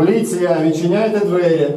Поліція, відчиняйте двері.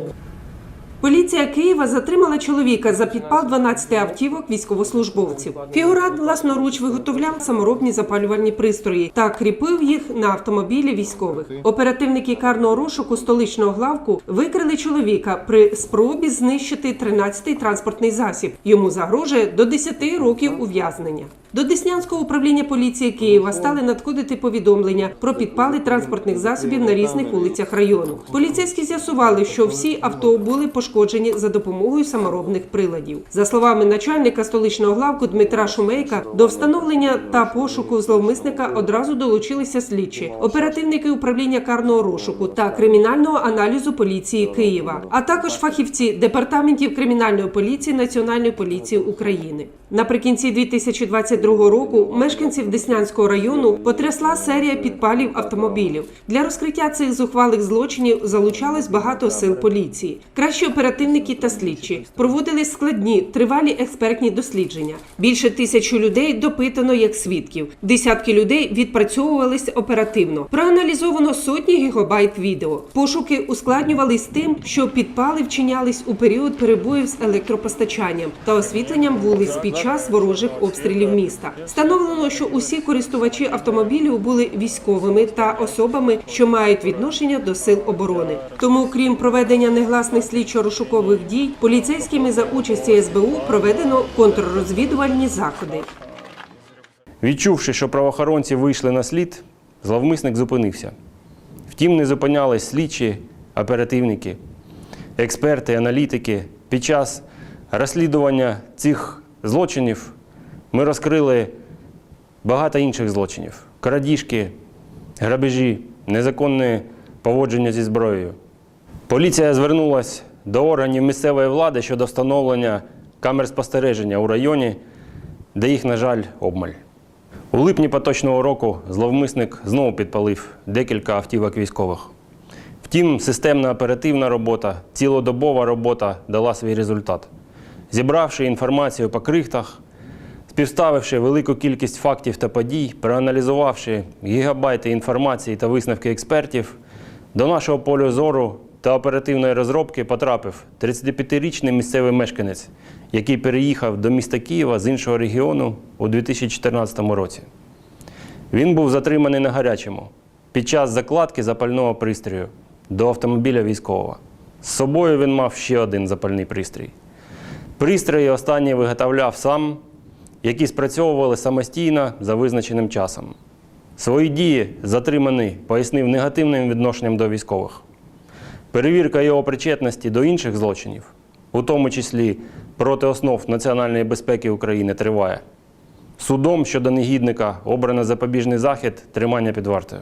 Поліція Києва затримала чоловіка за підпал 12 автівок військовослужбовців. Фігурант власноруч виготовляв саморобні запалювальні пристрої та кріпив їх на автомобілі військових. Оперативники карного розшуку столичного главку викрили чоловіка при спробі знищити 13-й транспортний засіб. Йому загрожує до 10 років ув'язнення. До Деснянського управління поліції Києва стали надходити повідомлення про підпали транспортних засобів на різних вулицях району. Поліцейські з'ясували, що всі авто були пошкоджені за допомогою саморобних приладів. За словами начальника столичного главку Дмитра Шумейка, до встановлення та пошуку зловмисника одразу долучилися слідчі, оперативники управління карного розшуку та кримінального аналізу поліції Києва, а також фахівці департаментів кримінальної поліції Національної поліції України. Наприкінці 2022 року мешканців Деснянського району потрясла серія підпалів автомобілів. Для розкриття цих зухвалих злочинів залучалось багато сил поліції. Кращі оперативники та слідчі проводили складні тривалі експертні дослідження. Більше тисячі людей допитано як свідків. Десятки людей відпрацьовувались оперативно. Проаналізовано сотні гігабайт відео. Пошуки ускладнювались тим, що підпали вчинялись у період перебоїв з електропостачанням та освітленням вулиць під час ворожих обстрілів міста. Встановлено, що усі користувачі автомобілів були військовими та особами, що мають відношення до сил оборони. Тому, крім проведення негласних слідчо-розшукових дій, поліцейськими за участі СБУ проведено контррозвідувальні заходи. Відчувши, що правоохоронці вийшли на слід, зловмисник зупинився. Втім, не зупинялись слідчі, оперативники, експерти, аналітики. Під час розслідування цих злочинів ми розкрили багато інших злочинів: крадіжки, грабежі, незаконне поводження зі зброєю. Поліція звернулася до органів місцевої влади щодо встановлення камер спостереження у районі, де їх, на жаль, обмаль. У липні поточного року зловмисник знову підпалив декілька автівок військових. Втім, системна оперативна робота, цілодобова робота дала свій результат. Зібравши інформацію по крихтах, співставивши велику кількість фактів та подій, проаналізувавши гігабайти інформації та висновки експертів, до нашого полю зору та оперативної розробки потрапив 35-річний місцевий мешканець, який переїхав до міста Києва з іншого регіону у 2014 році. Він був затриманий на гарячому під час закладки запального пристрою до автомобіля військового. З собою він мав ще один запальний пристрій. Пристрої останній виготовляв сам, які спрацьовували самостійно за визначеним часом. Свої дії затриманий пояснив негативним відношенням до військових. Перевірка його причетності до інших злочинів, у тому числі проти основ національної безпеки України, триває. Судом щодо негідника обрано запобіжний захід тримання під вартою.